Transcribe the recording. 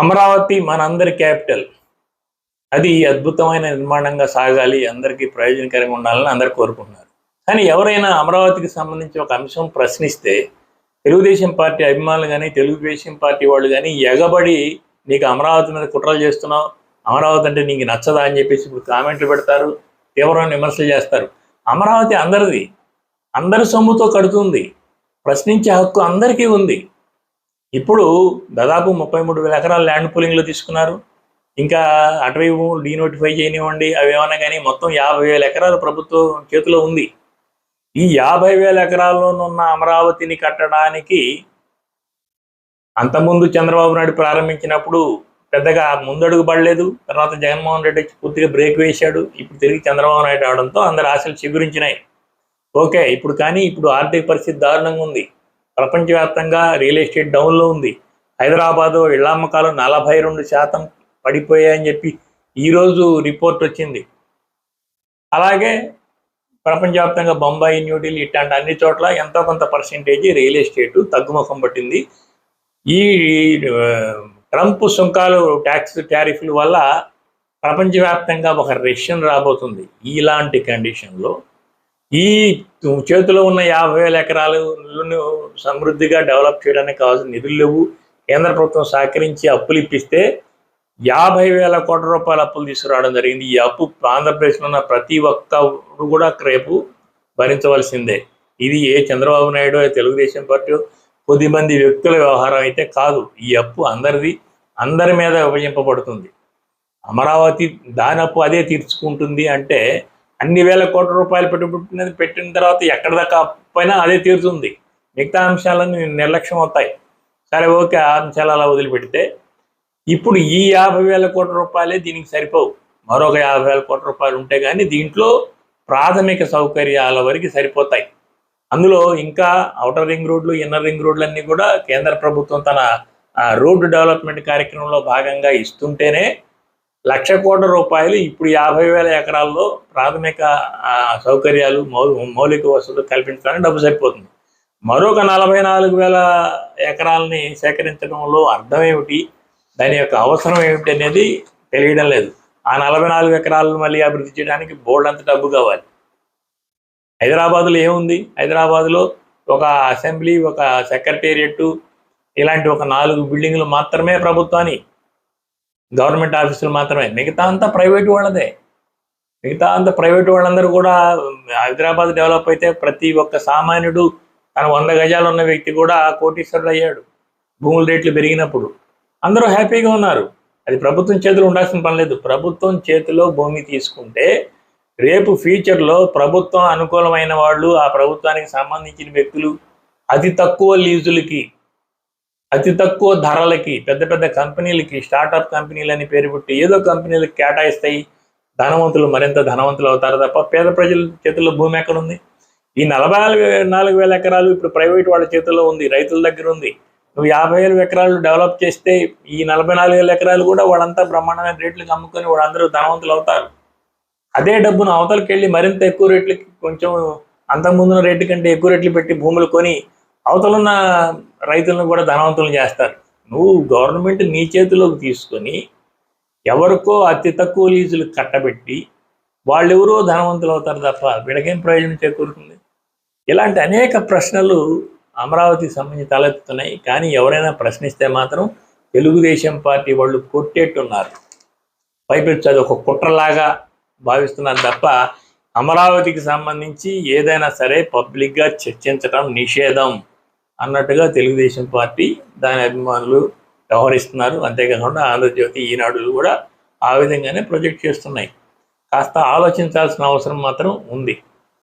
అమరావతి మనందరి క్యాపిటల్. అది అద్భుతమైన నిర్మాణంగా సాగాలి అందరికీ ప్రయోజనకరంగా ఉండాలని అందరు కోరుకుంటున్నారు. కానీ ఎవరైనా అమరావతికి సంబంధించి ఒక అంశం ప్రశ్నిస్తే తెలుగుదేశం పార్టీ అభిమానులు కానీ తెలుగుదేశం పార్టీ వాళ్ళు కానీ ఎగబడి నీకు అమరావతి మీద కుట్రలు చేస్తున్నావు అమరావతి అంటే నీకు నచ్చదా అని చెప్పేసి ఇప్పుడు కామెంట్లు పెడతారు తీవ్రమైన విమర్శలు చేస్తారు. అమరావతి అందరిది. అందరి సొమ్ముతో కడుతుంది. ప్రశ్నించే హక్కు అందరికీ ఉంది. ఇప్పుడు దాదాపు ముప్పై మూడు వేల ఎకరాల ల్యాండ్ పూలింగ్లో తీసుకున్నారు. ఇంకా అటవీ భూములు డీనోటిఫై చేయనివ్వండి అవి ఏమైనా కానీ మొత్తం యాభై వేల ఎకరాలు ప్రభుత్వం చేతిలో ఉంది. ఈ యాభై వేల ఎకరాల్లోనున్న అమరావతిని కట్టడానికి అంతకుముందు చంద్రబాబు నాయుడు ప్రారంభించినప్పుడు పెద్దగా ముందడుగు పడలేదు. తర్వాత జగన్మోహన్ రెడ్డి వచ్చి పూర్తిగా బ్రేక్ వేశాడు. ఇప్పుడు తిరిగి చంద్రబాబు నాయుడు రావడంతో అందరి ఆశలు చిగురించినాయి. ఓకే ఇప్పుడు కానీ ఇప్పుడు ఆర్థిక పరిస్థితి దారుణంగా ఉంది. ప్రపంచవ్యాప్తంగా రియల్ ఎస్టేట్ డౌన్లో ఉంది. హైదరాబాద్ ఇళ్ళ అమ్మకాలు నలభై రెండు శాతం పడిపోయాయని చెప్పి ఈరోజు రిపోర్ట్ వచ్చింది. అలాగే ప్రపంచవ్యాప్తంగా బొంబాయి న్యూఢిల్లీ ఇట్లాంటి అన్ని చోట్ల ఎంతో కొంత పర్సెంటేజ్ రియల్ ఎస్టేట్ తగ్గుముఖం పట్టింది. ఈ ట్రంప్ సుంకాలు ట్యాక్స్ టారిఫ్ల వల్ల ప్రపంచవ్యాప్తంగా ఒక రెషన్ రాబోతుంది. ఇలాంటి కండిషన్లో ఈ చేతిలో ఉన్న యాభై వేల ఎకరాలను సమృద్ధిగా డెవలప్ చేయడానికి కావాల్సిన నిధులు లేవు. కేంద్ర ప్రభుత్వం సహకరించి అప్పులు ఇప్పిస్తే యాభై వేల కోట్ల రూపాయల అప్పులు తీసుకురావడం జరిగింది. ఈ అప్పు ఆంధ్రప్రదేశ్లో ఉన్న ప్రతి ఒక్కరు కూడా రేపు భరించవలసిందే. ఇది ఏ చంద్రబాబు నాయుడు తెలుగుదేశం పార్టీ కొద్దిమంది వ్యక్తుల వ్యవహారం అయితే కాదు. ఈ అప్పు అందరిది అందరి మీద విభజింపబడుతుంది. అమరావతి దాని అప్పు అదే తీర్చుకుంటుంది అంటే అన్ని వేల కోట్ల రూపాయలు పెట్టుబడి పెట్టిన తర్వాత ఎక్కడ దాకా పోయినా అదే తీరుతుంది. మిగతా అంశాలన్నీ నిర్లక్ష్యం అవుతాయి. సరే ఓకే ఆ అంశాలు అలా వదిలిపెడితే ఇప్పుడు ఈ యాభై వేల కోట్ల రూపాయలే దీనికి సరిపోవు. మరొక యాభై వేల కోట్ల రూపాయలు ఉంటే కానీ దీంట్లో ప్రాథమిక సౌకర్యాల వరకు సరిపోతాయి. అందులో ఇంకా అవుటర్ రింగ్ రోడ్లు ఇన్నర్ రింగ్ రోడ్లు అన్నీ కూడా కేంద్ర ప్రభుత్వం తన రోడ్డు డెవలప్మెంట్ కార్యక్రమంలో భాగంగా ఇస్తుంటేనే లక్ష కోట్ల రూపాయలు ఇప్పుడు యాభై వేల ఎకరాల్లో ప్రాథమిక సౌకర్యాలు మౌ మౌలిక వసతులు కల్పించడానికి డబ్బు సరిపోతుంది. మరొక నలభై నాలుగు వేల ఎకరాలని సేకరించడంలో అర్థం ఏమిటి? దాని యొక్క అవసరం ఏమిటి అనేది తెలియడం లేదు. ఆ నలభై నాలుగు ఎకరాలను మళ్ళీ అభివృద్ధి చేయడానికి బోర్డు అంత డబ్బు కావాలి. హైదరాబాద్లో ఏముంది? హైదరాబాద్లో ఒక అసెంబ్లీ ఒక సెక్రటేరియట్ ఇలాంటి ఒక నాలుగు బిల్డింగ్లు మాత్రమే ప్రభుత్వాన్ని గవర్నమెంట్ ఆఫీసులు మాత్రమే. మిగతా అంతా ప్రైవేట్ వాళ్ళదే. మిగతా అంతా ప్రైవేట్ వాళ్ళందరూ కూడా హైదరాబాద్ డెవలప్ అయితే ప్రతి ఒక్క సామాన్యుడు తన వంద గజాలు ఉన్న వ్యక్తి కూడా కోటీశ్వరుడు అయ్యాడు. భూముల రేట్లు పెరిగినప్పుడు. అందరూ హ్యాపీగా ఉన్నారు. అది ప్రభుత్వం చేతిలో ఉండాల్సిన పని లేదు. ప్రభుత్వం చేతిలో భూమి తీసుకుంటే రేపు ఫ్యూచర్లో ప్రభుత్వం అనుకూలమైన వాళ్ళు ఆ ప్రభుత్వానికి సంబంధించిన వ్యక్తులు అతి తక్కువ లీజులకి అతి తక్కువ ధరలకి పెద్ద పెద్ద కంపెనీలకి స్టార్టప్ కంపెనీలు అని పేరు పెట్టి ఏదో కంపెనీలకు కేటాయిస్తాయి. ధనవంతులు మరింత ధనవంతులు అవుతారు తప్ప పేద ప్రజల చేతుల్లో భూమి ఎక్కడ ఉంది ఈ నలభై నాలుగు నాలుగు వేల ఎకరాలు ఇప్పుడు ప్రైవేట్ వాళ్ళ చేతుల్లో ఉంది రైతుల దగ్గర ఉంది. నువ్వు యాభై వేల ఎకరాలు డెవలప్ చేస్తే ఈ నలభై నాలుగు వేల ఎకరాలు కూడా వాళ్ళంతా బ్రహ్మాండమైన రేట్లకు అమ్ముకొని వాళ్ళందరూ ధనవంతులు అవుతారు. అదే డబ్బును అవతలకి వెళ్ళి మరింత ఎక్కువ రేట్లకి కొంచెం అంతకుముందున్న రేటు కంటే ఎక్కువ రేట్లు పెట్టి భూములు కొని అవతలున్న రైతులను కూడా ధనవంతులను చేస్తారు. నువ్వు గవర్నమెంట్ నీ చేతిలోకి తీసుకొని ఎవరికో అతి తక్కువ లీజులు కట్టబెట్టి వాళ్ళెవరో ధనవంతులు అవుతారు తప్ప వీళ్ళకేం ప్రయోజనం చేకూరుతుంది? ఇలాంటి అనేక ప్రశ్నలు అమరావతికి సంబంధించి తలెత్తుతున్నాయి. కానీ ఎవరైనా ప్రశ్నిస్తే మాత్రం తెలుగుదేశం పార్టీ వాళ్ళు కొట్టేట్టున్నారు. పైపెచ్చు అది ఒక కుట్రలాగా భావిస్తున్నారు తప్ప అమరావతికి సంబంధించి ఏదైనా సరే పబ్లిక్గా చర్చించడం నిషేధం. అన్నట్టుగా తెలుగుదేశం పార్టీ దాని అభిమానులు వ్యవహరిస్తున్నారు. అంతేకాకుండా ఆంధ్రజ్యోతి ఈనాడులు కూడా ఆ విధంగానే ప్రొజెక్ట్ చేస్తున్నాయి. కాస్త ఆలోచించాల్సిన అవసరం మాత్రం ఉంది.